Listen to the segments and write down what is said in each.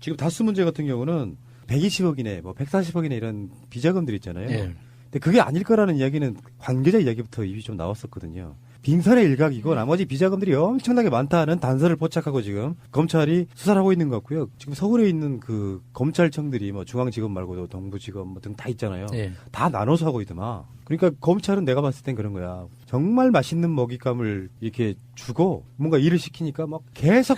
지금 다스 문제 같은 경우는 120억이네, 뭐 140억이네 이런 비자금들 있잖아요. 예. 근데 그게 아닐 거라는 이야기는 관계자 이야기부터 이미 좀 나왔었거든요. 빙산의 일각이고 나머지 비자금들이 엄청나게 많다는 단서를 포착하고 지금 검찰이 수사를 하고 있는 것 같고요. 지금 서울에 있는 그 검찰청들이 뭐 중앙지검 말고도 동부지검 뭐 등 다 있잖아요. 예. 다 나눠서 하고 있더만. 그러니까 검찰은 내가 봤을 땐 그런 거야. 정말 맛있는 먹잇감을 이렇게 주고 뭔가 일을 시키니까 막 계속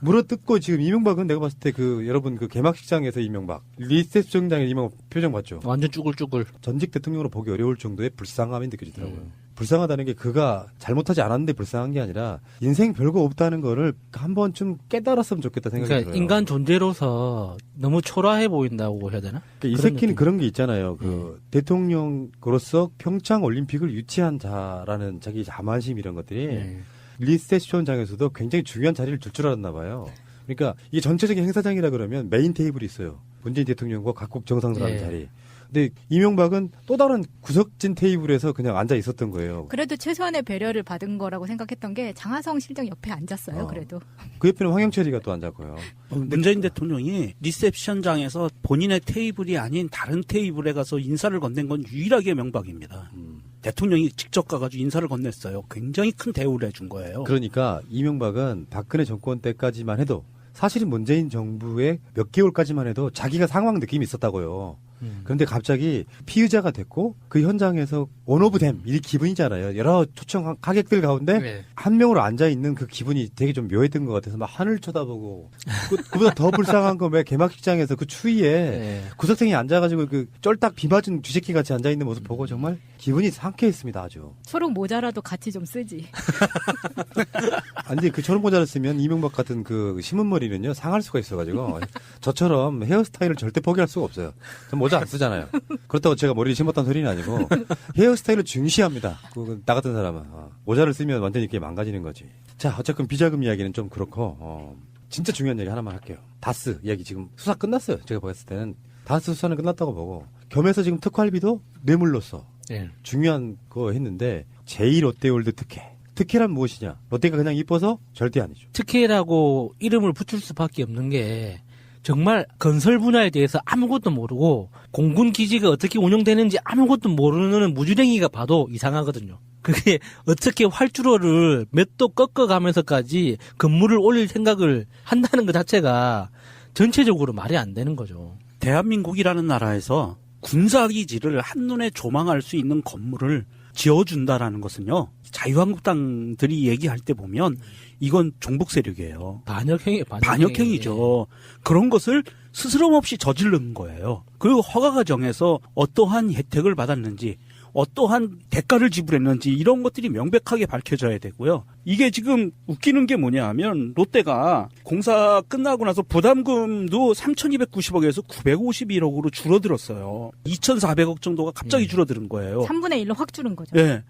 물어뜯고 지금 이명박은 내가 봤을 때 그 여러분 그 개막식장에서 이명박 리셉션장에 이명박 표정 봤죠. 완전 쭈글쭈글. 전직 대통령으로 보기 어려울 정도의 불쌍함이 느껴지더라고요. 음. 불쌍하다는 게 그가 잘못하지 않았는데 불쌍한 게 아니라 인생 별거 없다는 거를 한 번쯤 깨달았으면 좋겠다 생각이 그러니까 들어요. 인간 존재로서 너무 초라해 보인다고 해야 되나? 그러니까 이 새끼는 느낌. 네. 그런 게 있잖아요. 그 대통령으로서 평창 올림픽을 유치한 자라는 자기 자만심 이런 것들이 예. 리셉션장에서도 굉장히 중요한 자리를 줄줄 알았나 봐요. 그러니까 이게 전체적인 행사장이라 그러면 메인 테이블이 있어요. 문재인 대통령과 각국 정상들 하는 예. 자리. 근데 이명박은 또 다른 구석진 테이블에서 그냥 앉아 있었던 거예요. 그래도 최소한의 배려를 받은 거라고 생각했던 게 장하성 실장 옆에 앉았어요. 어. 그래도 그 옆에는 황영철이가 또 앉았고요. 어, 문재인 대통령이 리셉션장에서 본인의 테이블이 아닌 다른 테이블에 가서 인사를 건넨 건 유일하게 명박입니다. 음. 대통령이 직접 가가지고 인사를 건넸어요. 굉장히 큰 대우를 해준 거예요. 그러니까 이명박은 박근혜 정권 때까지만 해도 사실은 문재인 정부의 몇 개월까지만 해도 자기가 상황 느낌이 있었다고요. 음. 그런데 갑자기 피의자가 됐고 그 현장에서 원오브댐 이 기분이잖아요. 여러 초청 하객들 가운데 네. 한 명으로 앉아 있는 그 기분이 되게 좀 묘했던 것 같아서 막 하늘 쳐다보고 그, 그보다 더 불쌍한 건 왜 개막식장에서 그 추위에 예. 구석탱이 앉아가지고 그 쫄딱 비 맞은 쥐새끼 같이 앉아 있는 모습 보고 정말 기분이 상쾌했습니다 아주. 초록 모자라도 같이 좀 쓰지. 아니 그 저런 모자를 쓰면 이명박 같은 그 심은 머리는요 상할 수가 있어가지고 저처럼 헤어스타일을 절대 포기할 수가 없어요. 전 모자 안 쓰잖아요. 그렇다고 제가 머리를 심었다는 소리는 아니고 헤어스타일을 중시합니다. 그, 나 같은 사람은 어, 모자를 쓰면 완전히 이렇게 망가지는 거지. 자 어쨌든 비자금 이야기는 좀 그렇고 어, 진짜 중요한 얘기 하나만 할게요. 다스 이야기 지금 수사 끝났어요. 제가 봤을 때는 다스 수사는 끝났다고 보고 겸해서 지금 특활비도 뇌물로서 예. 중요한 거 했는데 제2 롯데월드 특혜. 특혜란 무엇이냐? 롯데가 그냥 이뻐서 절대 아니죠. 특혜라고 이름을 붙일 수밖에 없는 게 정말 건설 분야에 대해서 아무것도 모르고 공군 기지가 어떻게 운영되는지 아무것도 모르는 무주랭이가 봐도 이상하거든요. 그게 어떻게 활주로를 몇 도 꺾어가면서까지 건물을 올릴 생각을 한다는 것 자체가 전체적으로 말이 안 되는 거죠. 대한민국이라는 나라에서 군사기지를 한눈에 조망할 수 있는 건물을 지어준다라는 것은요. 자유한국당들이 얘기할 때 보면 이건 종북 세력이에요. 반역행위, 반역행위. 반역행위죠. 그런 것을 스스럼 없이 저지른 거예요. 그리고 허가 과정에서 어떠한 혜택을 받았는지, 어떠한 대가를 지불했는지 이런 것들이 명백하게 밝혀져야 되고요. 이게 지금 웃기는 게 뭐냐 하면 롯데가 공사 끝나고 나서 부담금도 3,290억에서 951억으로 줄어들었어요. 2,400억 정도가 갑자기 음. 줄어드는 거예요. 3분의 1로 확 줄은 거죠. 예.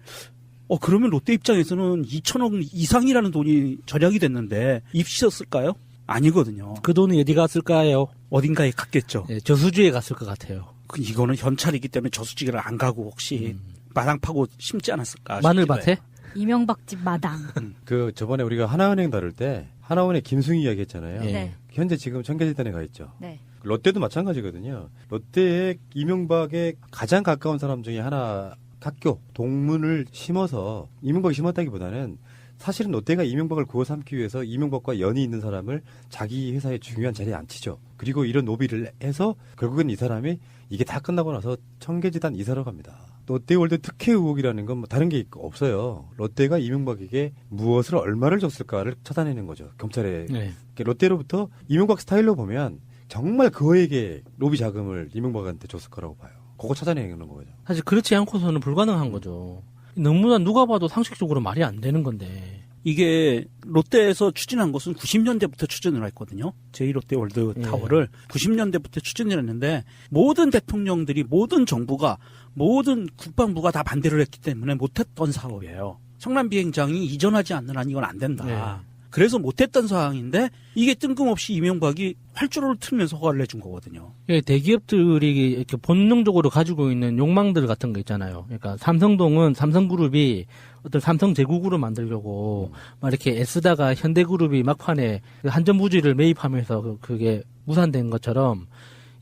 어, 그러면 롯데 입장에서는 2천억 이상이라는 돈이 절약이 됐는데 입시였을까요? 아니거든요. 그 돈이 어디 갔을까요? 어딘가에 갔겠죠. 예, 저수지에 갔을 것 같아요. 그 이거는 현찰이기 때문에 저수지를 안 가고 혹시 마당 파고 심지 않았을까? 마늘밭에? 이명박 집 마당. 그 저번에 우리가 하나은행 다룰 때 하나은행 김승희 이야기 했잖아요. 예. 네. 현재 지금 청계재단에 가 있죠. 네. 롯데도 마찬가지거든요. 롯데의 이명박의 가장 가까운 사람 중에 하나 학교 동문을 심어서 이명박이 심었다기보다는 사실은 롯데가 이명박을 구워 삼기 위해서 이명박과 연이 있는 사람을 자기 회사의 중요한 자리에 앉히죠. 그리고 이런 노비를 해서 결국은 이 사람이 이게 다 끝나고 나서 청계재단 이사로 갑니다. 롯데월드 특혜 의혹이라는 건 뭐 다른 게 없어요. 롯데가 이명박에게 무엇을 얼마를 줬을까를 찾아내는 거죠. 검찰에 네. 롯데로부터 이명박 스타일로 보면 정말 그에게 로비 자금을 이명박한테 줬을 거라고 봐요. 그거 찾아내는 거죠. 사실 그렇지 않고서는 불가능한 거죠. 너무나 누가 봐도 상식적으로 말이 안 되는 건데. 이게 롯데에서 추진한 것은 90년대부터 추진을 했거든요. 제1롯데 월드 예. 타워를 90년대부터 추진을 했는데 모든 대통령들이 모든 정부가 모든 국방부가 다 반대를 했기 때문에 못했던 사업이에요. 성남 비행장이 이전하지 않는 한 이건 안 된다. 예. 그래서 못했던 상황인데 이게 뜬금없이 이명박이 활주로를 틀면서 허가를 내준 거거든요. 예, 대기업들이 이렇게 본능적으로 가지고 있는 욕망들 같은 거 있잖아요. 그러니까 삼성동은 삼성그룹이 어떤 삼성 제국으로 만들려고 막 이렇게 애쓰다가 현대그룹이 막판에 그 한전부지를 매입하면서 그- 그게 무산된 것처럼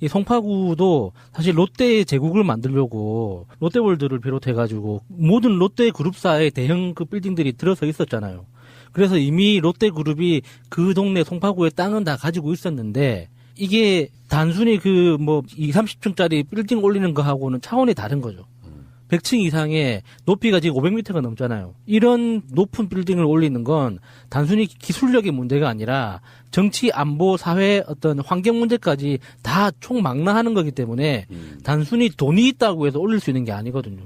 이 송파구도 사실 롯데 제국을 만들려고 롯데월드를 비롯해가지고 모든 롯데 그룹사의 대형 그 빌딩들이 들어서 있었잖아요. 그래서 이미 롯데그룹이 그 동네 송파구의 땅은 다 가지고 있었는데 이게 단순히 그 뭐 2, 30층짜리 빌딩 올리는 거하고는 차원이 다른 거죠. 100층 이상의 높이가 지금 500m가 넘잖아요. 이런 높은 빌딩을 올리는 건 단순히 기술력의 문제가 아니라 정치, 안보, 사회 어떤 환경 문제까지 다 총망라하는 거기 때문에 음. 단순히 돈이 있다고 해서 올릴 수 있는 게 아니거든요.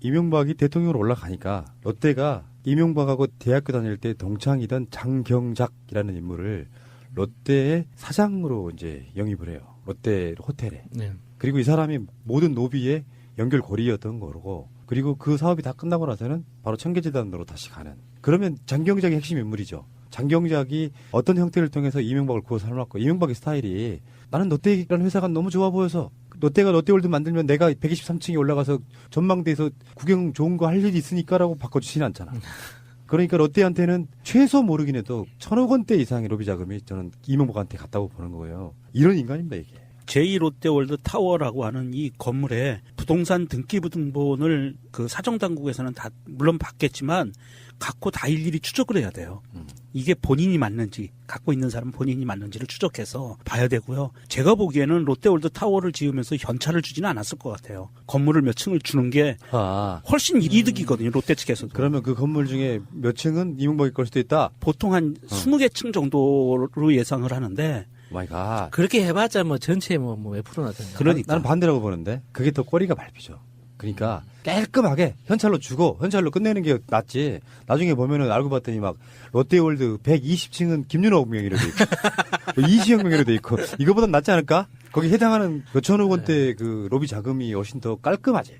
이명박이 대통령으로 올라가니까 롯데가 이명박하고 대학교 다닐 때 동창이던 장경작이라는 인물을 롯데의 사장으로 이제 영입을 해요. 롯데 호텔에. 네. 그리고 이 사람이 모든 노비의 연결고리였던 거고 그리고 그 사업이 다 끝나고 나서는 바로 청계재단으로 다시 가는 그러면 장경작이 핵심 인물이죠. 장경작이 어떤 형태를 통해서 이명박을 구워 삶았고 이명박의 스타일이 나는 롯데라는 회사가 너무 좋아 보여서 롯데가 롯데월드 만들면 내가 123층에 올라가서 전망대에서 구경 좋은 거 할 일이 있으니까라고 바꿔주지는 않잖아. 그러니까 롯데한테는 최소 모르긴 해도 천억 원대 이상의 로비 자금이 저는 이명박한테 갔다고 보는 거예요. 이런 인간입니다 이게. 제2롯데월드 타워라고 하는 이 건물에 부동산 등기부등본을 그 사정당국에서는 다 물론 받겠지만 갖고 다 일일이 추적을 해야 돼요. 음. 이게 본인이 맞는지 갖고 있는 사람 본인이 맞는지를 추적해서 봐야 되고요. 제가 보기에는 롯데월드 타워를 지으면서 현찰을 주지는 않았을 것 같아요. 건물을 몇 층을 주는 게 아, 훨씬 이득이거든요. 롯데 측에서도. 그러면 그 건물 중에 몇 층은 이명박이 걸 수도 있다. 보통 한 20개 층 정도로 예상을 하는데 오 마이 갓. 그렇게 해봤자 뭐 전체 뭐몇 프로나 되냐. 그러니까. 나는 반대라고 보는데 그게 더 꼬리가 밟히죠. 그러니까 깔끔하게 현찰로 주고 현찰로 끝내는 게 낫지. 나중에 보면은 알고 봤더니 막 롯데월드 120층은 김윤호 명의로 돼 있고 뭐 이시영 명의로 돼 있고 이거보단 낫지 않을까? 거기 해당하는 몇천억 원대 그 로비 자금이 훨씬 더 깔끔하지.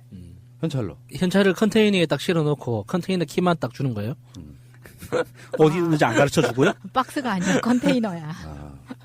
현찰로. 현찰을 컨테이너에 딱 실어놓고 컨테이너 키만 딱 주는 거예요. 어디 있는지 안 가르쳐 주고요. 박스가 아니라 컨테이너야. 아,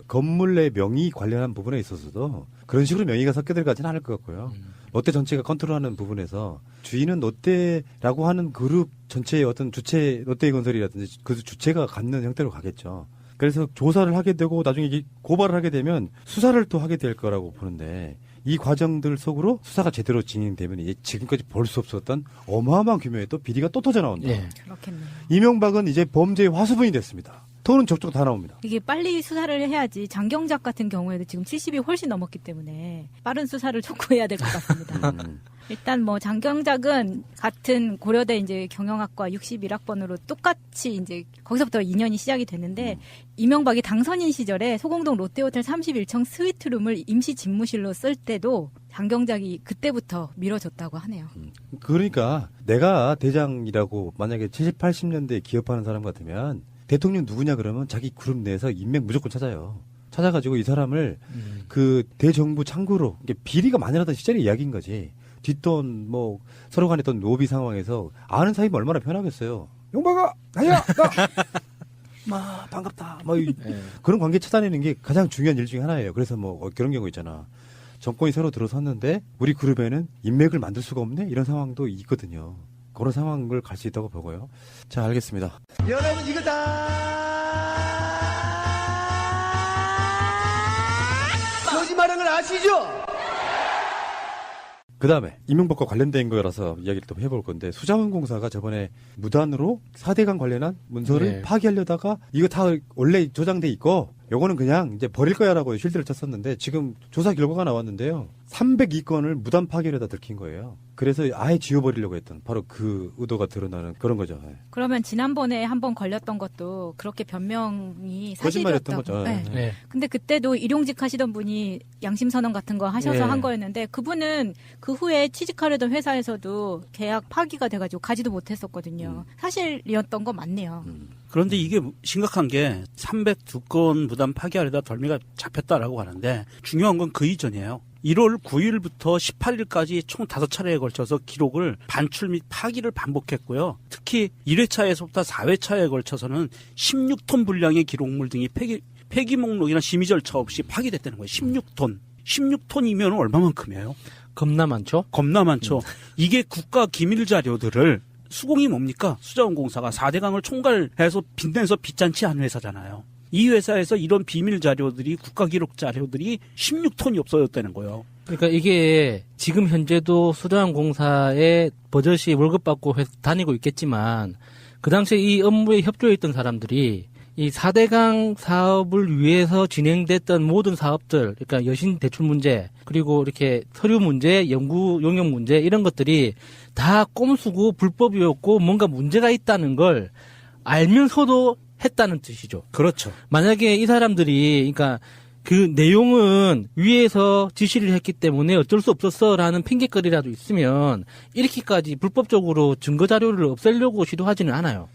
건물 내 명의 관련한 부분에 있어서도 그런 식으로 명의가 섞여 들어가지는 않을 것 같고요. 롯데 전체가 컨트롤하는 부분에서 주인은 롯데라고 하는 그룹 전체의 어떤 주체 롯데건설이라든지 그 주체가 갖는 형태로 가겠죠. 그래서 조사를 하게 되고 나중에 고발을 하게 되면 수사를 또 하게 될 거라고 보는데 이 과정들 속으로 수사가 제대로 진행되면 이제 지금까지 볼 수 없었던 어마어마한 규모의 또 비리가 또 터져 나온다. 예. 그렇겠네요. 이명박은 이제 범죄의 화수분이 됐습니다. 돈은 적적 다 나옵니다. 이게 빨리 수사를 해야지 장경작 같은 경우에도 지금 70이 훨씬 넘었기 때문에 빠른 수사를 촉구해야 될 것 같습니다. 음. 일단 뭐 장경작은 같은 고려대 이제 경영학과 61학번으로 똑같이 이제 거기서부터 인연이 시작이 됐는데 이명박이 당선인 시절에 소공동 롯데호텔 31층 스위트룸을 임시 집무실로 쓸 때도 장경작이 그때부터 밀어줬다고 하네요. 그러니까 내가 대장이라고 만약에 70, 80년대에 기업하는 사람 같으면 대통령 누구냐 그러면 자기 그룹 내에서 인맥 무조건 찾아요. 찾아가지고 이 사람을 음. 그 대정부 창구로 이게 비리가 많이 나던 시절의 이야기인 거지. 뒷돈 뭐 서로 간에 어떤 노비 상황에서 아는 사이면 얼마나 편하겠어요. 용박아 아니야 나. 마 반갑다. 뭐 이- 예. 그런 관계 찾아내는 게 가장 중요한 일 중에 하나예요. 그래서 뭐 어, 그런 경우 있잖아. 정권이 새로 들어섰는데 우리 그룹에는 인맥을 만들 수가 없네 이런 상황도 있거든요. 그런 상황을 갈 수 있다고 보고요. 자 알겠습니다. 여러분 이거 다 거짓말한 걸 아시죠? 그 다음에 이명박과 관련된 거라서 이야기를 또 해볼 건데 수자원공사가 저번에 무단으로 4대강 관련한 문서를 네. 파기하려다가 이거 다 원래 조장돼 있고 요거는 그냥 이제 버릴 거야라고 실드를 쳤었는데 지금 조사 결과가 나왔는데요. 302건을 무단 파기하려다 들킨 거예요. 그래서 아예 지워버리려고 했던 바로 그 의도가 드러나는 그런 거죠. 예. 그러면 지난번에 한 번 걸렸던 것도 그렇게 변명이 거짓말이었던 사실이었다고. 거죠. 네. 네. 근데 그때도 일용직 하시던 분이 양심 선언 같은 거 하셔서 네. 한 거였는데 그분은 그 후에 취직하려던 회사에서도 계약 파기가 돼가지고 가지도 못했었거든요. 사실이었던 거 맞네요. 음. 그런데 이게 심각한 게 302건 무단 파기하려다 덜미가 잡혔다라고 하는데 중요한 건 그 이전이에요. 1월 9일부터 18일까지 총 5차례에 걸쳐서 기록을 반출 및 파기를 반복했고요. 특히 1회차에서부터 4회차에 걸쳐서는 16톤 분량의 기록물 등이 폐기, 폐기 목록이나 심의 절차 없이 파기됐다는 거예요. 16톤. 16톤이면 얼마만큼이에요? 겁나 많죠? 겁나 많죠. 이게 국가 기밀 자료들을 수공이 뭡니까? 수자원공사가 4대강을 총괄해서 빚내서 빚잔치 한 회사잖아요. 이 회사에서 이런 비밀 자료들이 국가 기록 자료들이 16톤이 없어졌다는 거예요. 그러니까 이게 지금 현재도 수자원공사에 버젓이 월급 받고 회- 다니고 있겠지만 그 당시에 이 업무에 협조했던 사람들이 이 4대강 사업을 위해서 진행됐던 모든 사업들, 그러니까 여신 대출 문제, 그리고 이렇게 서류 문제, 연구 용역 문제 이런 것들이 다 꼼수고 불법이었고 뭔가 문제가 있다는 걸 알면서도 했다는 뜻이죠. 그렇죠. 만약에 이 사람들이 그러니까 그 내용은 위에서 지시를 했기 때문에 어쩔 수 없었어라는 핑계거리라도 있으면 이렇게까지 불법적으로 증거 자료를 없애려고 시도하지는 않아요.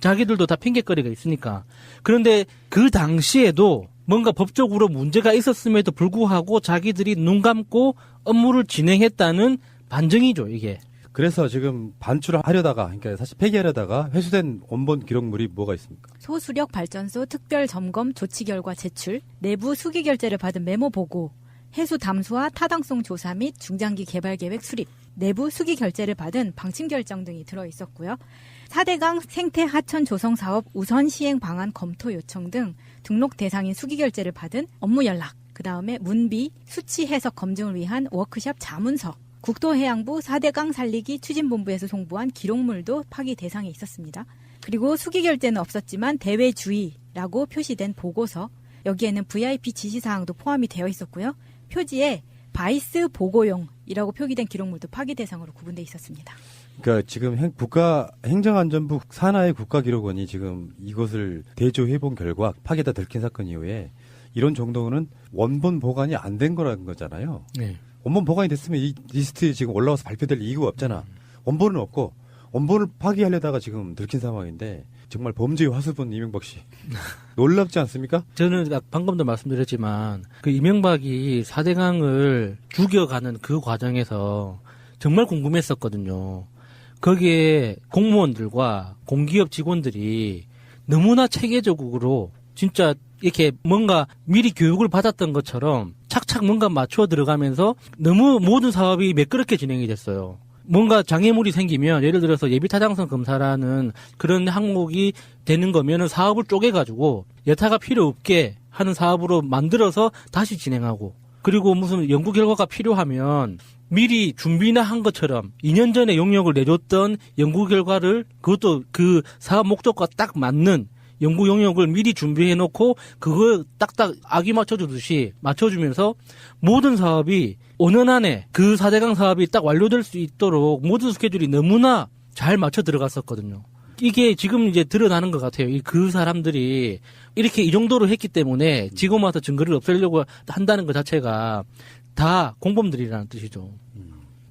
자기들도 다 핑계거리가 있으니까. 그런데 그 당시에도 뭔가 법적으로 문제가 있었음에도 불구하고 자기들이 눈 감고 업무를 진행했다는 반증이죠, 이게. 그래서 지금 반출을 하려다가 그러니까 사실 폐기하려다가 회수된 원본 기록물이 뭐가 있습니까? 소수력 발전소 특별 점검 조치 결과 제출, 내부 수기 결제를 받은 메모 보고, 해수 담수와 타당성 조사 및 중장기 개발 계획 수립, 내부 수기 결제를 받은 방침 결정 등이 들어 있었고요. 4대강 생태 하천 조성 사업 우선 시행 방안 검토 요청 등 등록 대상인 수기 결제를 받은 업무 연락, 그 다음에 문비, 수치 해석 검증을 위한 워크샵 자문서, 국토해양부 4대강 살리기 추진본부에서 송부한 기록물도 파기 대상에 있었습니다. 그리고 수기 결제는 없었지만 대외 주의라고 표시된 보고서 여기에는 VIP 지시 사항도 포함이 되어 있었고요. 표지에 바이스 보고용이라고 표기된 기록물도 파기 대상으로 구분돼 있었습니다. 그러니까 지금 행- 국가 행정안전부 산하의 국가기록원이 지금 이것을 대조해 본 결과 파기다 들킨 사건 이후에 이런 정도는 원본 보관이 안 된 거라는 거잖아요. 네. 원본 보관이 됐으면 이 리스트에 지금 올라와서 발표될 이유가 없잖아. 원본은 없고 원본을 파기하려다가 지금 들킨 상황인데 정말 범죄의 화수분 이명박 씨 놀랍지 않습니까? 저는 방금도 말씀드렸지만 그 이명박이 4대강을 죽여가는 그 과정에서 정말 궁금했었거든요. 거기에 공무원들과 공기업 직원들이 너무나 체계적으로 진짜 이렇게 뭔가 미리 교육을 받았던 것처럼 착착 뭔가 맞춰 들어가면서 너무 모든 사업이 매끄럽게 진행이 됐어요. 뭔가 장애물이 생기면 예를 들어서 예비 타당성 검사라는 그런 항목이 되는 거면은 사업을 쪼개가지고 여타가 필요 없게 하는 사업으로 만들어서 다시 진행하고 그리고 무슨 연구 결과가 필요하면 미리 준비나 한 것처럼 2년 전에 용역을 내줬던 연구 결과를 그것도 그 사업 목적과 딱 맞는 연구 용역을 미리 준비해 놓고 그걸 딱딱 아기 맞춰주듯이 맞춰주면서 모든 사업이 5년 안에 그 4대강 사업이 딱 완료될 수 있도록 모든 스케줄이 너무나 잘 맞춰 들어갔었거든요. 이게 지금 이제 드러나는 것 같아요. 이그 사람들이 이렇게 이 정도로 했기 때문에 지금 와서 증거를 없애려고 한다는 것 자체가 다 공범들이라는 뜻이죠.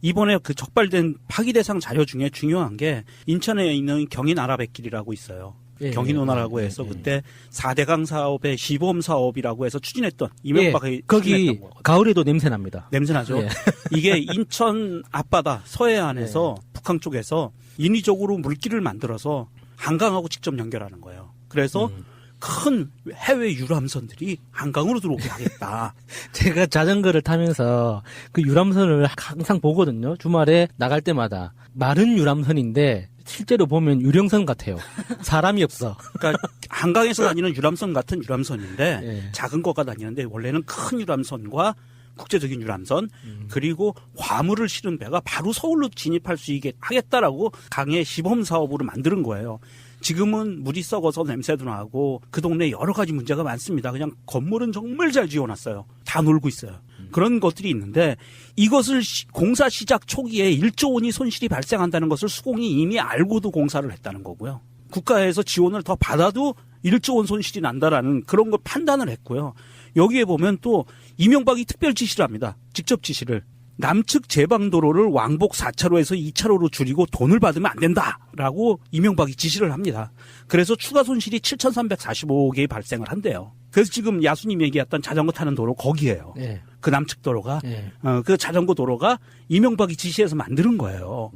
이번에 그 적발된 파기 대상 자료 중에 중요한 게 인천에 있는 경인 아라뱃길이라고 있어요. 예, 경인오나라고 예, 해서 예, 그때 4대강 사업의 시범 사업이라고 해서 추진했던 이명박이 예, 거기. 가을에도 냄새 납니다. 냄새 나죠. 예. 이게 인천 앞바다 서해안에서 북한 쪽에서 인위적으로 물길을 만들어서 한강하고 직접 연결하는 거예요. 그래서 음. 큰 해외 유람선들이 한강으로 들어오게 하겠다. 제가 자전거를 타면서 그 유람선을 항상 보거든요. 주말에 나갈 때마다 마른 유람선인데 실제로 보면 유령선 같아요. 사람이 없어. 그러니까 한강에서 다니는 유람선 같은 유람선인데 예. 작은 거가 다니는데 원래는 큰 유람선과 국제적인 유람선 음. 그리고 화물을 실은 배가 바로 서울로 진입할 수 있게 하겠다라고 강의 시범 사업으로 만드는 거예요. 지금은 물이 썩어서 냄새도 나고 그 동네에 여러 가지 문제가 많습니다. 그냥 건물은 정말 잘 지어놨어요. 다 놀고 있어요. 그런 것들이 있는데 이것을 시- 공사 시작 초기에 1조 원이 손실이 발생한다는 것을 수공이 이미 알고도 공사를 했다는 거고요. 국가에서 지원을 더 받아도 1조 원 손실이 난다라는 그런 걸 판단을 했고요. 여기에 보면 또 이명박이 특별 지시를 합니다. 직접 지시를. 남측 제방도로를 왕복 4차로에서 2차로로 줄이고 돈을 받으면 안 된다라고 이명박이 지시를 합니다. 그래서 추가 손실이 7,345억이 발생을 한대요. 그래서 지금 야수님 얘기했던 자전거 타는 도로 거기에요. 예. 그 남측 도로가 예. 어, 그 자전거 도로가 이명박이 지시해서 만드는 거예요.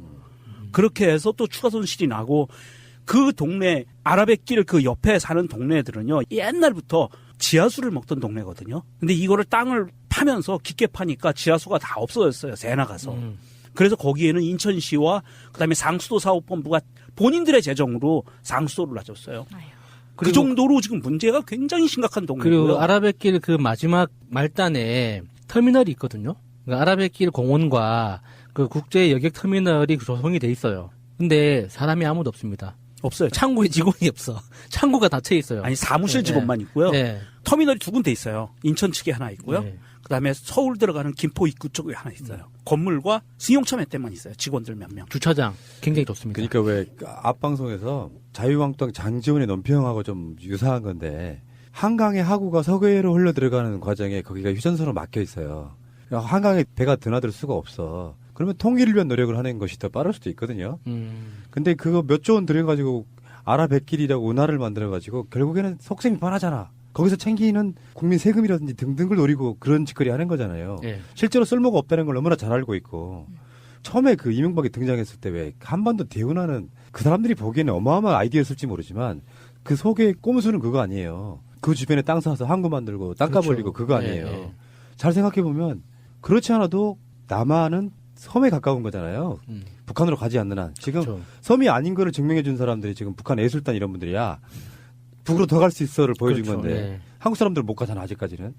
그렇게 해서 또 추가 손실이 나고 그 동네 아라뱃길 그 옆에 사는 동네들은요 옛날부터 지하수를 먹던 동네거든요. 근데 이거를 땅을 파면서 깊게 파니까 지하수가 다 없어졌어요. 새 나가서. 음. 그래서 거기에는 인천시와 그다음에 상수도 사업본부가 본인들의 재정으로 상수도를 놔줬어요. 아유. 그 정도로 지금 문제가 굉장히 심각한 동네고요. 그리고 아라뱃길 그 마지막 말단에 터미널이 있거든요. 그 아라뱃길 공원과 그 국제 여객 터미널이 조성이 돼 있어요. 근데 사람이 아무도 없습니다. 없어요. 창구에 직원이 없어. 창구가 닫혀 있어요. 아니 사무실 네. 직원만 있고요. 네. 터미널이 두 군데 있어요. 인천 측에 하나 있고요. 네. 그다음에 서울 들어가는 김포 입구 쪽에 하나 있어요. 건물과 승용차 몇 대만 있어요. 직원들 몇 명. 주차장 굉장히 좋습니다. 그러니까 왜 앞 방송에서 자유한국당 장지원의 논평하고 좀 유사한 건데 한강의 하구가 서해로 흘러 들어가는 과정에 거기가 휴전선으로 막혀 있어요. 한강에 배가 드나들 수가 없어. 그러면 통일을 위한 노력을 하는 것이 더 빠를 수도 있거든요. 음. 근데 그거 몇 조 원 들여가지고 아라뱃길이라고 운하를 만들어가지고 결국에는 속셈이 뻔하잖아. 거기서 챙기는 국민 세금이라든지 등등을 노리고 그런 짓거리 하는 거잖아요. 예. 실제로 쓸모가 없다는 걸 너무나 잘 알고 있고 처음에 그 이명박이 등장했을 때 왜 한반도 대운하는 그 사람들이 보기에는 어마어마한 아이디어였을지 모르지만 그 속에 꼼수는 그거 아니에요. 그 주변에 땅 사서 항구 만들고 땅값 그렇죠. 올리고 그거 아니에요. 예, 예. 잘 생각해 보면 그렇지 않아도 남한은 섬에 가까운 거잖아요. 음. 북한으로 가지 않는 한 지금 그렇죠. 섬이 아닌 거를 증명해 준 사람들이 지금 북한 예술단 이런 분들이야 북으로 더 갈 수 있어를 보여준 그렇죠. 건데 네. 한국 사람들 못 가잖아 아직까지는.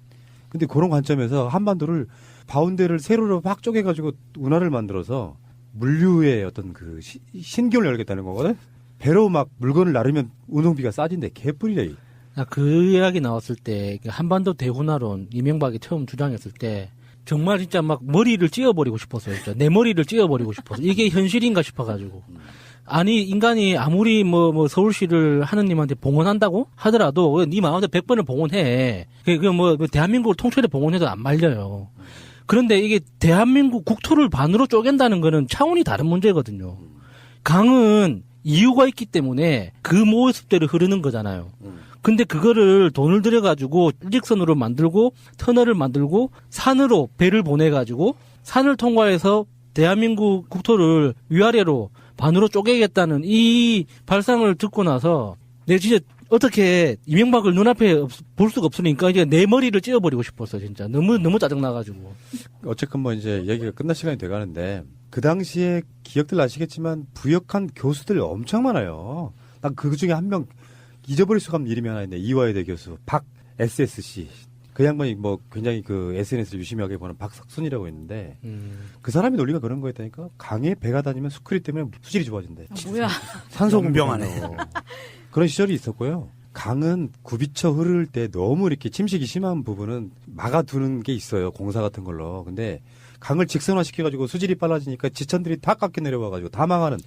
근데 그런 관점에서 한반도를 바운드를 세로로 확 쪼개가지고 운하를 만들어서 물류의 어떤 그 시- 신기를 열겠다는 거거든. 배로 막 물건을 나르면 운송비가 싸진대 개뿔이래. 아, 그 이야기 나왔을 때그 한반도 대훈화론 이명박이 처음 주장했을 때 정말 진짜 막 머리를 찧어버리고 싶었어요. 진짜 내 머리를 찧어버리고 싶어서 이게 현실인가 싶어가지고 아니 인간이 아무리 뭐, 뭐 서울시를 하느님한테 봉헌한다고 하더라도 네 마음대로 100번을 봉헌해. 그뭐 대한민국을 통째로 봉헌해도 안 말려요. 그런데 이게 대한민국 국토를 반으로 쪼갠다는 거는 차원이 다른 문제거든요. 강은 이유가 있기 때문에 그 모습대로 흐르는 거잖아요. 근데 그거를 돈을 들여가지고 일직선으로 만들고 터널을 만들고 산으로 배를 보내가지고 산을 통과해서 대한민국 국토를 위아래로 반으로 쪼개겠다는 이 발상을 듣고 나서 내가 진짜 어떻게 이명박을 눈앞에 없- 볼 수가 없으니까 이제 내 머리를 찧어버리고 싶었어 진짜 너무 너무 짜증나가지고 어쨌건 뭐 이제 얘기가 끝날 시간이 돼가는데 그 당시에 기억들 아시겠지만 부역한 교수들 엄청 많아요. 난 그 중에 한 명 잊어버릴 수가 없는 이름이 하나 있네. 이화여대 교수 박 SSC. 그 양반이 뭐 굉장히 그 SNS를 유심하게 보는 박석순이라고 있는데 음. 그 사람이 논리가 그런 거였다니까 강에 배가 다니면 수크리 때문에 수질이 좋아진대. 아, 뭐야? 산소. 공급하려고. 그런 시절이 있었고요. 강은 굽이쳐 흐를 때 너무 이렇게 침식이 심한 부분은 막아두는 게 있어요. 공사 같은 걸로. 근데 강을 직선화 시켜가지고 수질이 빨라지니까 지천들이 다 깎여 내려와가지고 다 망하는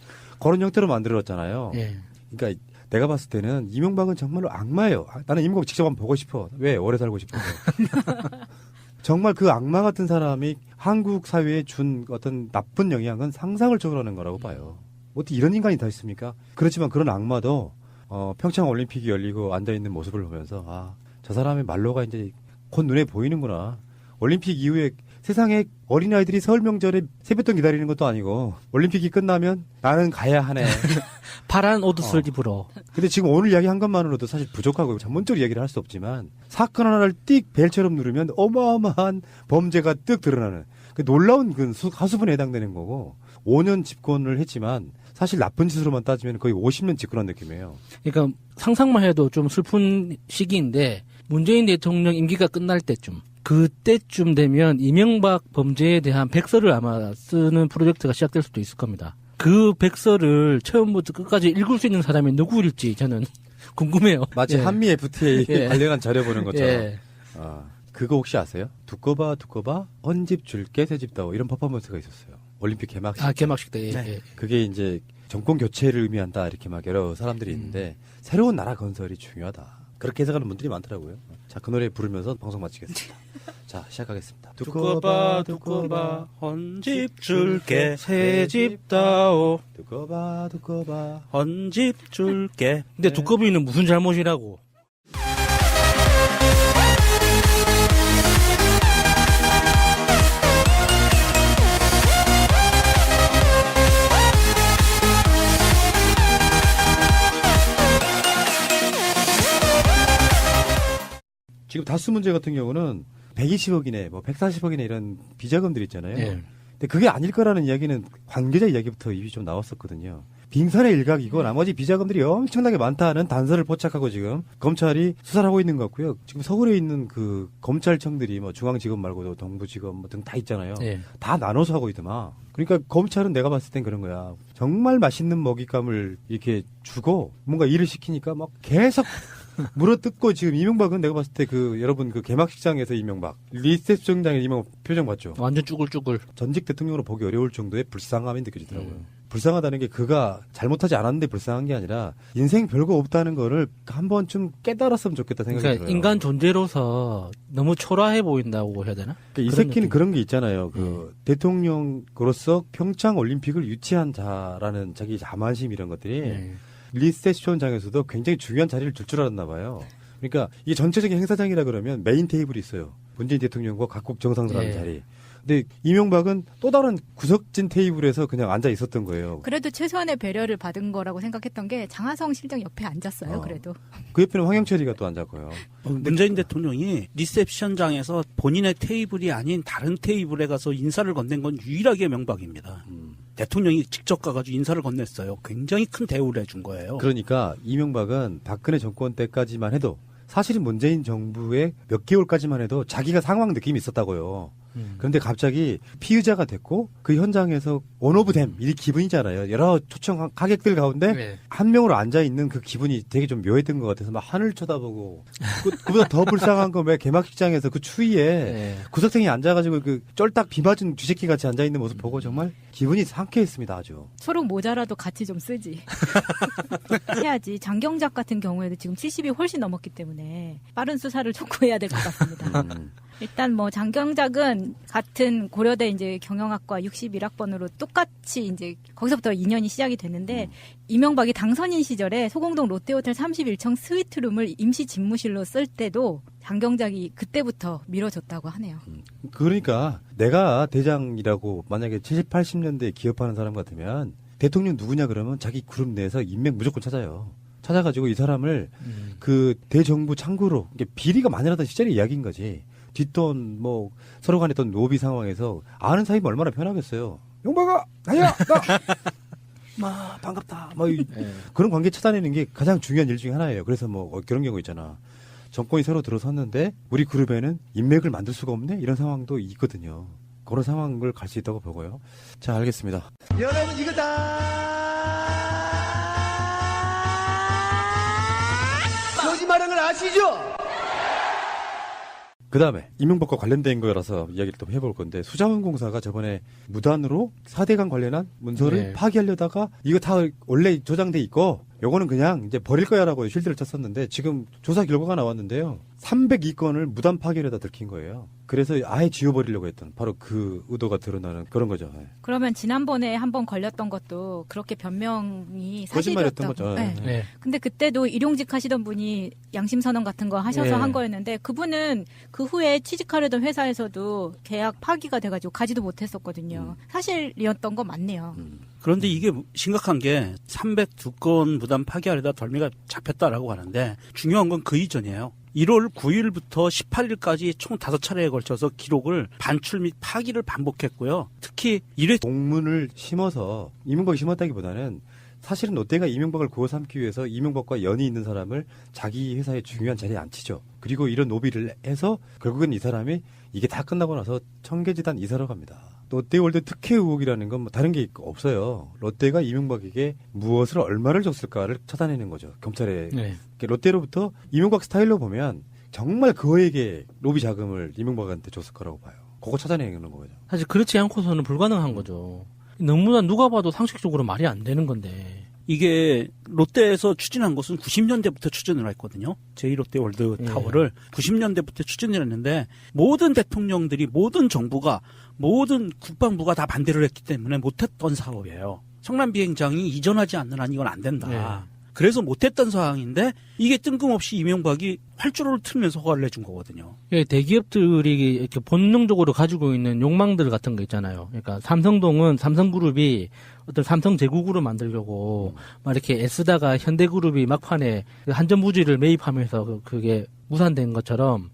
그런 형태로 만들어졌잖아요. 예. 그러니까 내가 봤을 때는 이명박은 정말로 악마예요. 아, 나는 이명박 직접 한번 보고 싶어. 왜? 오래 살고 싶어서. 정말 그 악마 같은 사람이 한국 사회에 준 어떤 나쁜 영향은 상상을 초월하는 거라고 봐요. 어떻게 이런 인간이 다 있습니까? 그렇지만 그런 악마도 어, 평창 올림픽이 열리고 앉아 있는 모습을 보면서 아, 저 사람의 말로가 이제 곧 눈에 보이는구나. 올림픽 이후에 세상에 어린아이들이 설 명절에 세뱃돈 기다리는 것도 아니고 올림픽이 끝나면 나는 가야 하네. 파란 옷을 어. 입으러 근데 지금 오늘 이야기 한 것만으로도 사실 부족하고 전문적으로 이야기를 할 수 없지만 사건 하나를 띡 벨처럼 누르면 어마어마한 범죄가 뜩 드러나는 그 놀라운 그 수- 하수분에 해당되는 거고 5년 집권을 했지만 사실 나쁜 짓으로만 따지면 거의 50년 집권한 느낌이에요. 그러니까 상상만 해도 좀 슬픈 시기인데 문재인 대통령 임기가 끝날 때쯤 그때쯤 되면 이명박 범죄에 대한 백서를 아마 쓰는 프로젝트가 시작될 수도 있을 겁니다. 그 백서를 처음부터 끝까지 읽을 수 있는 사람이 누구일지 저는 궁금해요. 마치 예. 한미 FTA 예. 관련한 자료 보는 것처럼. 예. 아, 그거 혹시 아세요? 두꺼봐 두꺼봐 헌집 줄게 새집 다오 이런 퍼포먼스가 있었어요. 올림픽 개막식. 아 개막식 때. 예, 네. 예. 그게 이제 정권 교체를 의미한다 이렇게 막 여러 사람들이 있는데 새로운 나라 건설이 중요하다. 그렇게 해석하는 분들이 많더라고요. 자, 그 노래 부르면서 방송 마치겠습니다. 자 시작하겠습니다. 두꺼 봐 두꺼 봐 헌집 줄게. 새집 다오. 두꺼 봐 두꺼 봐. 헌집 줄게. 근데 두꺼비는 무슨 잘못이라고? 지금 다스 문제 같은 경우는 120억이네, 뭐 140억이네 이런 비자금들 있잖아요. 예. 근데 그게 아닐 거라는 이야기는 관계자 이야기부터 이미 좀 나왔었거든요. 빙산의 일각이고 나머지 비자금들이 엄청나게 많다는 단서를 포착하고 지금 검찰이 수사를 하고 있는 것 같고요. 지금 서울에 있는 그 검찰청들이 뭐 중앙지검 말고도 동부지검 뭐 등 다 있잖아요. 예. 다 나눠서 하고 있더만. 그러니까 검찰은 내가 봤을 땐 그런 거야. 정말 맛있는 먹잇감을 이렇게 주고 뭔가 일을 시키니까 막 계속 물어뜯고 지금 이명박은 내가 봤을 때 그 여러분 그 개막식장에서 이명박 리셉션장에 이명박 표정 봤죠. 완전 쭈글쭈글. 전직 대통령으로 보기 어려울 정도의 불쌍함이 느껴지더라고요. 음. 불쌍하다는 게 그가 잘못하지 않았는데 불쌍한 게 아니라 인생 별거 없다는 거를 한 번쯤 깨달았으면 좋겠다 생각이 그러니까 들어요. 인간 존재로서 너무 초라해 보인다고 해야 되나? 그러니까 이 새끼는 느낌. 음. 그런 게 있잖아요. 그 대통령으로서 평창 올림픽을 유치한 자라는 자기 자만심 이런 것들이 예. 리셉션장에서도 굉장히 중요한 자리를 줄줄 알았나 봐요. 그러니까 이게 전체적인 행사장이라 그러면 메인 테이블이 있어요. 문재인 대통령과 각국 정상들 하는 예. 자리. 근데 이명박은 또 다른 구석진 테이블에서 그냥 앉아 있었던 거예요. 그래도 최소한의 배려를 받은 거라고 생각했던 게 장하성 실장 옆에 앉았어요. 어. 그래도 그 옆에는 황영철이가 또 앉았고요. 어, 문재인 대통령이 리셉션장에서 본인의 테이블이 아닌 다른 테이블에 가서 인사를 건넨 건 유일하게 명박입니다. 음. 대통령이 직접 가가지고 인사를 건넸어요. 굉장히 큰 대우를 해준 거예요. 그러니까 이명박은 박근혜 정권 때까지만 해도 사실은 문재인 정부의 몇 개월까지만 해도 자기가 상황 느낌이 있었다고요. 음. 그런데 갑자기 피의자가 됐고 그 현장에서 원오브댐 이 기분이잖아요. 여러 초청 가객들 가운데 네. 한 명으로 앉아 있는 그 기분이 되게 좀 묘했던 것 같아서 막 하늘 쳐다보고 그, 그보다 더 불쌍한 건 왜 개막식장에서 그 추위에 예. 구석탱이 앉아가지고 그 쫄딱 비 맞은 쥐새끼 같이 앉아 있는 모습 보고 정말 기분이 상쾌했습니다 아주. 초록 모자라도 같이 좀 쓰지. 해야지. 장경작 같은 경우에도 지금 70이 훨씬 넘었기 때문에 빠른 수사를 촉구해야 될 것 같습니다. 음. 일단 뭐 장경작은 같은 고려대 이제 경영학과 61학번으로 똑같이 이제 거기서부터 인연이 시작이 됐는데 이명박이 당선인 시절에 소공동 롯데호텔 31층 스위트룸을 임시 집무실로 쓸 때도 장경작이 그때부터 밀어줬다고 하네요. 그러니까 내가 대장이라고 만약에 70, 80년대에 기업하는 사람 같으면 대통령 누구냐 그러면 자기 그룹 내에서 인맥 무조건 찾아요. 찾아가지고 이 사람을 음. 그 대정부 창구로 이게 비리가 많이 나던 시절의 이야기인 거지. 뒷돈 뭐 서로 간에 어떤 노비 상황에서 아는 사이면 얼마나 편하겠어요. 용박아 나야 나. 마 반갑다. 뭐 이- 예. 그런 관계 찾아내는 게 가장 중요한 일 중에 하나예요. 그래서 뭐 어, 그런 경우 있잖아. 정권이 새로 들어섰는데 우리 그룹에는 인맥을 만들 수가 없네 이런 상황도 있거든요. 그런 상황을 갈 수 있다고 보고요. 자 알겠습니다. 여러분 이거 다 거짓말한 걸 아시죠? 그 다음에 이명박과 관련된 거라서 이야기를 또 해볼 건데 수자원공사가 저번에 무단으로 4대강 관련한 문서를 네. 파기하려다가 이거 다 원래 조장돼 있고 요거는 그냥 이제 버릴 거야라고 실드를 쳤었는데 지금 조사 결과가 나왔는데요. 302건을 무단 파기하려다 들킨 거예요. 그래서 아예 지워버리려고 했던 바로 그 의도가 드러나는 그런 거죠. 네. 그러면 지난번에 한 번 걸렸던 것도 그렇게 변명이 사실이었다고. 거죠. 네. 예. 근데 그때도 일용직 하시던 분이 양심 선언 같은 거 하셔서 예. 한 거였는데 그분은 그 후에 취직하려던 회사에서도 계약 파기가 돼가지고 가지도 못했었거든요. 사실이었던 거 맞네요. 음. 그런데 이게 심각한 게 302건 무단 파기하려다 덜미가 잡혔다라고 하는데 중요한 건 그 이전이에요. 1월 9일부터 18일까지 총 5차례에 걸쳐서 기록을 반출 및 파기를 반복했고요. 특히 1회 동문을 심어서 이명박이 심었다기보다는 사실은 롯데가 이명박을 구워 삼기 위해서 이명박과 연이 있는 사람을 자기 회사의 중요한 자리에 앉히죠. 그리고 이런 노비를 해서 결국엔 이 사람이 이게 다 끝나고 나서 청계지단 이사로 갑니다. 롯데월드 특혜 의혹이라는 건 뭐 다른 게 없어요. 롯데가 이명박에게 무엇을 얼마를 줬을까를 찾아내는 거죠. 검찰에 네. 롯데로부터 이명박 스타일로 보면 정말 그에게 로비 자금을 이명박한테 줬을 거라고 봐요. 그거 찾아내는 거죠. 사실 그렇지 않고서는 불가능한 거죠. 너무나 누가 봐도 상식적으로 말이 안 되는 건데. 이게 롯데에서 추진한 것은 90년대부터 추진을 했거든요. 제2롯데 월드 예. 타워를 90년대부터 추진을 했는데 모든 대통령들이 모든 정부가 모든 국방부가 다 반대를 했기 때문에 못했던 사업이에요. 성남 비행장이 이전하지 않는 한 이건 안 된다. 그래서 못했던 사항인데 이게 뜬금없이 이명박이 활주로를 틀면서 허가를 해준 거거든요. 예, 대기업들이 이렇게 본능적으로 가지고 있는 욕망들 같은 거 있잖아요. 그러니까 삼성동은 삼성그룹이 어떤 삼성 제국으로 만들려고 막 이렇게 애쓰다가 현대그룹이 막판에 그 한전부지를 매입하면서 그- 그게 무산된 것처럼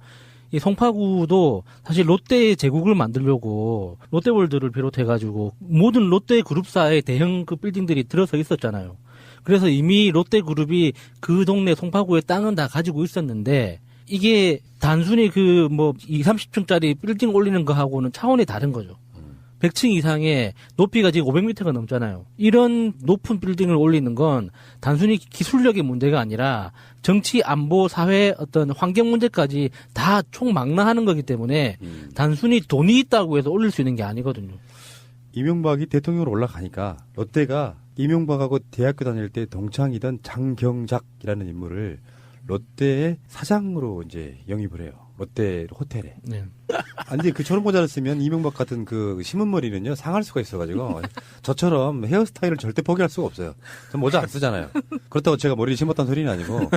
이 송파구도 사실 롯데 제국을 만들려고 롯데월드를 비롯해가지고 모든 롯데 그룹사의 대형 그 빌딩들이 들어서 있었잖아요. 그래서 이미 롯데그룹이 그 동네 송파구의 땅은 다 가지고 있었는데 이게 단순히 그 뭐 2, 30층짜리 빌딩 올리는 거하고는 차원이 다른 거죠. 100층 이상의 높이가 지금 500m가 넘잖아요. 이런 높은 빌딩을 올리는 건 단순히 기술력의 문제가 아니라 정치, 안보, 사회 어떤 환경 문제까지 다 총망라하는 거기 때문에 음. 단순히 돈이 있다고 해서 올릴 수 있는 게 아니거든요. 이명박이 대통령으로 올라가니까 롯데가 이명박하고 대학교 다닐 때 동창이던 장경작이라는 인물을 롯데의 사장으로 이제 영입을 해요. 롯데 호텔에. 네. 아, 근데 그 저런 모자를 쓰면 이명박 같은 그 신문머리는요 상할 수가 있어가지고 저처럼 헤어스타일을 절대 포기할 수가 없어요. 전 모자 안 쓰잖아요. 그렇다고 제가 머리를 심었다는 소리는 아니고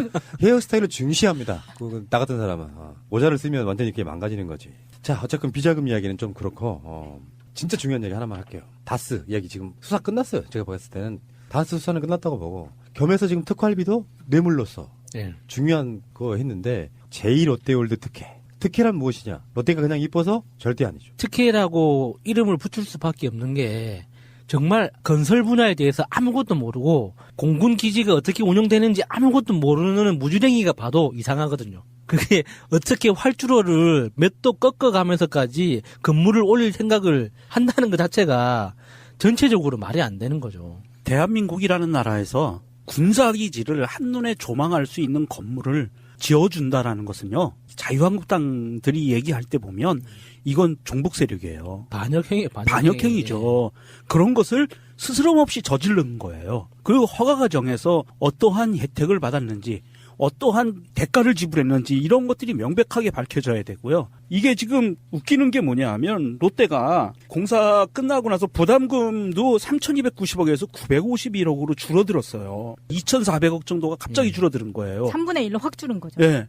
헤어스타일을 중시합니다. 그, 나 같은 사람은 어, 모자를 쓰면 완전히 이렇게 망가지는 거지. 자 어쨌든 비자금 이야기는 좀 그렇고 어, 진짜 중요한 얘기 하나만 할게요. 다스 이야기 지금 수사 끝났어요. 제가 봤을 때는 다스 수사는 끝났다고 보고 겸해서 지금 특활비도 뇌물로서 네. 중요한 거 했는데 제2롯데월드 특혜. 특혜란 무엇이냐? 롯데가 그냥 이뻐서 절대 아니죠. 특혜라고 이름을 붙일 수밖에 없는 게 정말 건설 분야에 대해서 아무것도 모르고 공군 기지가 어떻게 운영되는지 아무것도 모르는 무주랭이가 봐도 이상하거든요. 그게 어떻게 활주로를 몇 도 꺾어가면서까지 건물을 올릴 생각을 한다는 것 자체가 전체적으로 말이 안 되는 거죠. 대한민국이라는 나라에서 군사기지를 한눈에 조망할 수 있는 건물을 지어준다라는 것은요. 자유한국당들이 얘기할 때 보면 이건 종북 세력이에요. 반역행위, 반역행위 죠. 그런 것을 스스럼 없이 저지른 거예요. 그리고 허가가 정해서 어떠한 혜택을 받았는지, 어떠한 대가를 지불했는지 이런 것들이 명백하게 밝혀져야 되고요. 이게 지금 웃기는 게 뭐냐 하면 롯데가 공사 끝나고 나서 부담금도 3,290억에서 951억으로 줄어들었어요. 2,400억 정도가 갑자기 음. 줄어드는 거예요. 3분의 1로 확 줄은 거죠. 예.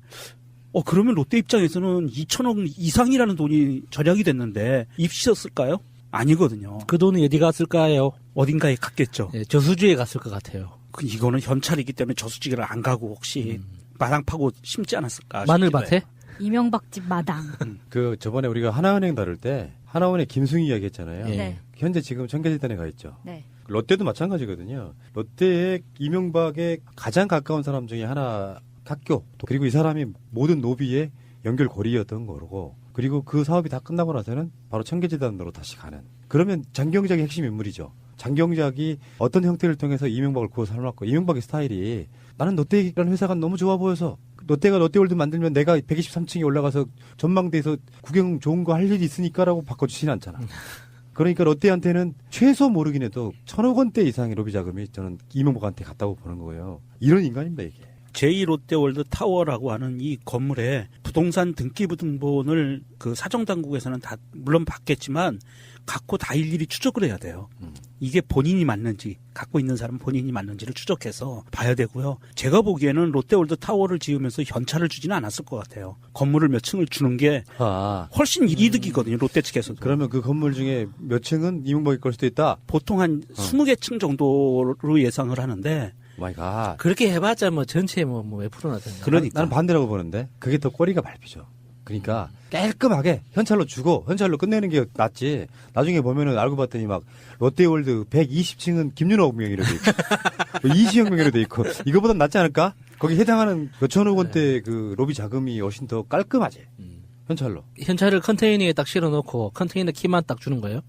어, 그러면 롯데 입장에서는 2천억 이상이라는 돈이 절약이 됐는데 입시였을까요? 아니거든요. 그 돈이 어디 갔을까요? 어딘가에 갔겠죠. 네, 저수지에 갔을 것 같아요. 그 이거는 현찰이기 때문에 저수지를 안 가고 혹시 마당 파고 심지 않았을까? 마늘밭에? 이명박 집 마당. 그 저번에 우리가 하나은행 다룰 때 하나은행 김승희 이야기 했잖아요. 예. 네. 현재 지금 청계재단에 가 있죠. 네. 롯데도 마찬가지거든요. 롯데의 이명박의 가장 가까운 사람 중에 하나 학교 그리고 이 사람이 모든 노비의 연결고리였던 거고 그리고 그 사업이 다 끝나고 나서는 바로 청계재단으로 다시 가는 그러면 장경작이 핵심 인물이죠. 장경작이 어떤 형태를 통해서 이명박을 구워 삶았고 이명박의 스타일이 나는 롯데라는 회사가 너무 좋아 보여서 롯데가 롯데월드 만들면 내가 123층에 올라가서 전망대에서 구경 좋은 거 할 일이 있으니까라고 바꿔주지는 않잖아. 그러니까 롯데한테는 최소 모르긴 해도 천억 원대 이상의 로비 자금이 저는 이명박한테 갔다고 보는 거예요. 이런 인간입니다 이게. 제2롯데월드 타워라고 하는 이 건물에 부동산 등기부등본을 그 사정당국에서는 다 물론 받겠지만 갖고 다 일일이 추적을 해야 돼요. 음. 이게 본인이 맞는지 갖고 있는 사람 본인이 맞는지를 추적해서 봐야 되고요. 제가 보기에는 롯데월드 타워를 지으면서 현찰을 주지는 않았을 것 같아요. 건물을 몇 층을 주는 게 아 훨씬 이득이거든요. 롯데 측에서도. 그러면 그 건물 중에 몇 층은 이명박이 걸 수도 있다. 보통 한 어. 20개 층 정도로 예상을 하는데 마이 갓. 그렇게 해봤자 뭐 전체 뭐몇 프로나 되냐. 그러니까. 나는 반대라고 보는데 그게 더 꼬리가 밟히죠. 그러니까 깔끔하게 현찰로 주고 현찰로 끝내는 게 낫지. 나중에 보면은 알고 봤더니 막 롯데월드 120층은 김윤호 명의로 돼 있고 이시영 명의로 돼 있고 이거보다 낫지 않을까? 거기 해당하는 몇천억 원대 그 로비 자금이 훨씬 더 깔끔하지. 음. 현찰로. 현찰을 컨테이너에 딱 실어놓고 컨테이너 키만 딱 주는 거예요?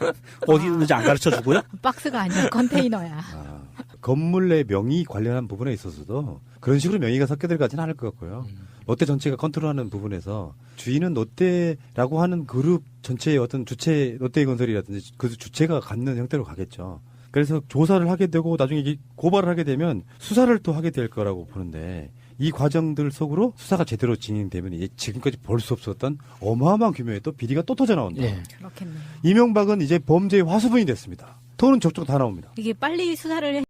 어디 있는지 안 가르쳐 주고요. 박스가 아니라 컨테이너야. 아, 건물 내 명의 관련한 부분에 있어서도 그런 식으로 명의가 섞여 들어가지는 않을 것 같고요. 롯데 전체가 컨트롤하는 부분에서 주인은 롯데라고 하는 그룹 전체의 어떤 주체 롯데건설이라든지 그 주체가 갖는 형태로 가겠죠. 그래서 조사를 하게 되고 나중에 고발을 하게 되면 수사를 또 하게 될 거라고 보는데 이 과정들 속으로 수사가 제대로 진행되면 이제 지금까지 볼 수 없었던 어마어마한 규모의 또 비리가 또 터져 나온다. 예. 그렇겠네요. 이명박은 이제 범죄의 화수분이 됐습니다. 돈은 적적 다 나옵니다. 이게 빨리 수사를